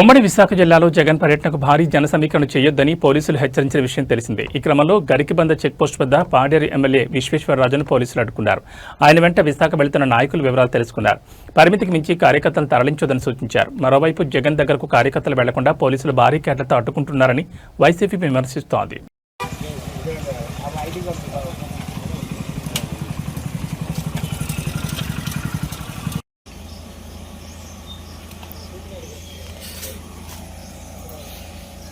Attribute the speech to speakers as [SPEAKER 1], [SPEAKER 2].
[SPEAKER 1] ఉమ్మడి విశాఖ జిల్లాలో జగన్ పర్యటనకు భారీ జన సమీకరణ చేయొద్దని పోలీసులు హెచ్చరించిన విషయం తెలిసిందే. ఈ క్రమంలో గడికిబంద చెక్పోస్ట్ వద్ద పాడేరు ఎమ్మెల్యే విశ్వేశ్వరరాజును పోలీసులు అడ్డుకున్నారు. ఆయన వెంట విశాఖ వెళుతున్న నాయకులు వివరాలు తెలుసుకున్నారు. పరిమితికి మించి కార్యకర్తలను తరలించొద్దని సూచించారు. మరోవైపు జగన్ దగ్గరకు కార్యకర్తలు వెళ్ళకుండా పోలీసులు భారీ కేటలతో అడ్డుకుంటున్నారని వైసీపీ విమర్శిస్తోంది.